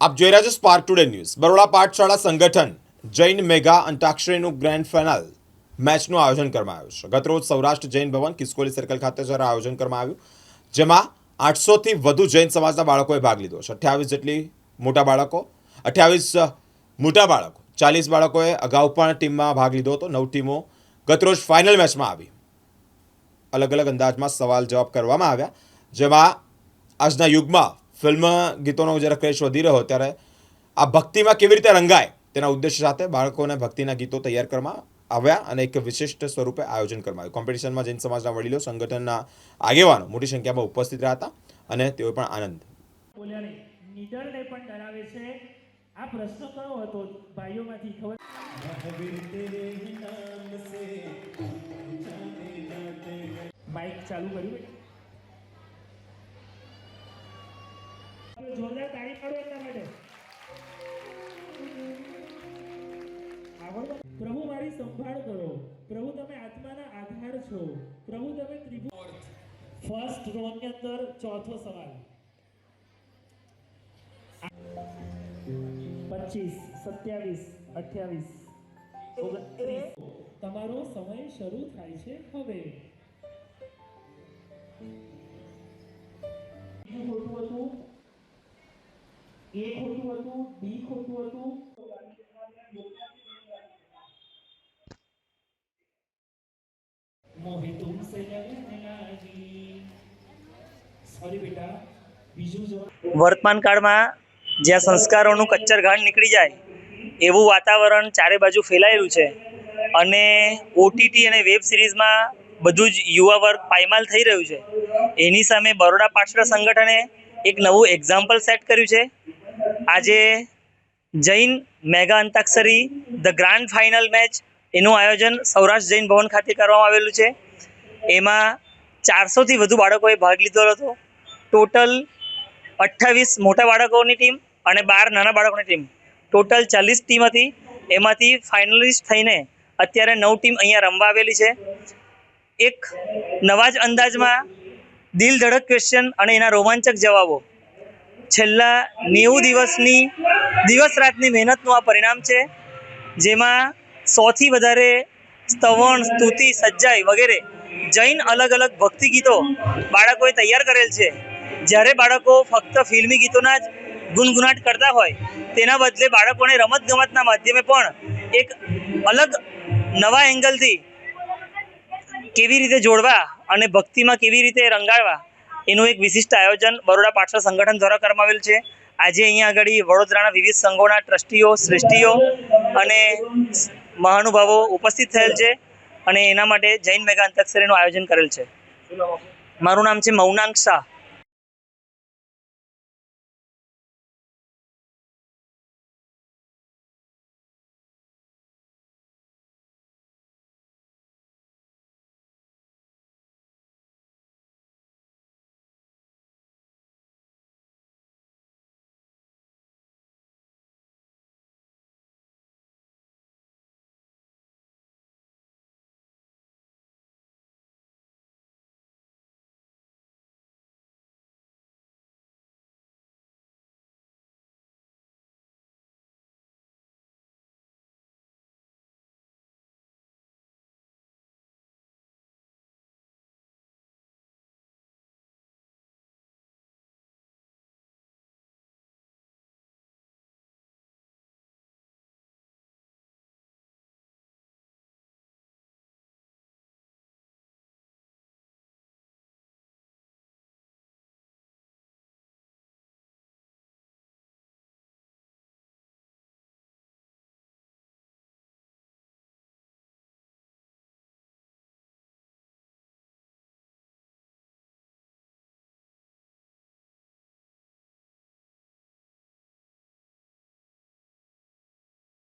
આપ જોઈ રહ્યા છો સ્પાર્ક ટુડે ન્યૂઝ બરોડા પાઠશાળા સંગઠન જૈન મેગા અંતાક્ષરીનું ગ્રેન્ડ ફાઇનલ મેચનું આયોજન કરવામાં આવ્યું છે. ગતરોજ સૌરાષ્ટ્ર જૈન ભવન કિસ્કોલી સર્કલ ખાતે જ્યારે આયોજન કરવામાં આવ્યું, જેમાં આઠસોથી વધુ જૈન સમાજના બાળકોએ ભાગ લીધો છે. અઠ્યાવીસ જેટલી મોટા બાળકો, અઠ્યાવીસ મોટા બાળકો, ચાલીસ બાળકોએ અગાઉ પણ ટીમમાં ભાગ લીધો હતો. નવ ટીમો ગતરોજ ફાઇનલ મેચમાં આવી. અલગ અલગ અંદાજમાં સવાલ જવાબ કરવામાં આવ્યા, જેમાં આજના યુગમાં ફિલ્મ ગીતોનો જ્યારે ક્રેશ વધી રહ્યો ત્યારે આ ભક્તિમાં કેવી રીતે રંગાય તેના ઉદ્દેશ્ય સાથે બાળકોને ભક્તિના ગીતો તૈયાર કરવામાં આવ્યા અને એક વિશિષ્ટ સ્વરૂપે આયોજન કરવામાં આવ્યું. કોમ્પિટિશનમાં જૈન સમાજના વડીલો સંગઠનના આગેવાનો મોટી સંખ્યામાં ઉપસ્થિત રહ્યા હતા અને તેઓ પણ આનંદ બોલ્યા પણ ડરાવે છે. આ પ્રશ્ન કયો હતો? ભાઈઓમાંથી ખબર માઇક ચાલુ કર્યું બેટા? આપણે જોરદાર તાળી પાડો એટલા માટે. પ્રભુ, મારી સંભાળ કરો. પ્રભુ, તમે આત્માના આધાર છો. પ્રભુ, તમે ત્રિભુ ફર્સ્ટ રો ની અંદર ચોથો સવાલ. પચીસ, સત્યાવીસ, અઠ્યાવીસ તમારો સમય શરૂ થાય છે હવે. બીખું હતું મોહે તુમસે લગનાગી સોરી બેટા બીજું જો વર્તમાન કાળમાં જ્યાં સંસ્કારોનું કચ્છરઘાણ નીકળી જાય, એવું વાતાવરણ ચારે બાજુ ફેલાયેલું છે અને ઓટીટી અને વેબ સિરીઝમાં બધું જ યુવા વર્ગ પાયમાલ થઈ રહ્યું છે. એની સામે બરોડા પાછળ સંગઠને એક નવું એક્ઝામ્પલ સેટ કર્યું છે. આજે Jain mega antakshari the grand final match એનું આયોજન સૌરાષ્ટ્ર જૈન ભવન ખાતે કરવામાં આવેલું છે. એમાં ચારસોથી વધુ બાળકોએ ભાગ લીધો હતો. ટોટલ અઠ્ઠાવીસ મોટા બાળકોની ટીમ અને બાર નાના બાળકોની ટીમ. ટોટલ ચાલીસ ટીમ હતી. એમાંથી ફાઇનલિસ્ટ થઈને અત્યારે નવ ટીમ અહીંયા રમવા આવેલી છે. એક નવા જ અંદાજમાં દિલ ધડક ક્વેશ્ચન અને એના રોમાંચક જવાબો. છેલ્લા નેવું દિવસની દિવસ રાતની મહેનતનું આ પરિણામ છે, જેમાં સૌથી વધારે સ્તવણ, સ્તુતિ, સજ્જાઈ વગેરે જૈન અલગ અલગ ભક્તિ ગીતો બાળકોએ તૈયાર કરેલ છે. જ્યારે બાળકો ફક્ત ફિલ્મી ગીતોના જ ગુનગુનાટ કરતા હોય, તેના બદલે બાળકોને રમત ગમતના માધ્યમે પણ એક અલગ નવા એંગલથી કેવી રીતે જોડવા અને ભક્તિમાં કેવી રીતે રંગાડવા એનું એક વિશિષ્ટ આયોજન બરોડા પાઠશાળા સંગઠન દ્વારા કરવામાં છે. આજે અહીંયા આગળ વડોદરાના વિવિધ સંઘોના ટ્રસ્ટીઓ, શ્રેષ્ઠીઓ અને મહાનુભાવો ઉપસ્થિત થયેલ છે અને એના માટે જૈન મેગા અંતાક્ષરીનું આયોજન કરેલ છે. મારું નામ છે મૌનાંક શાહ.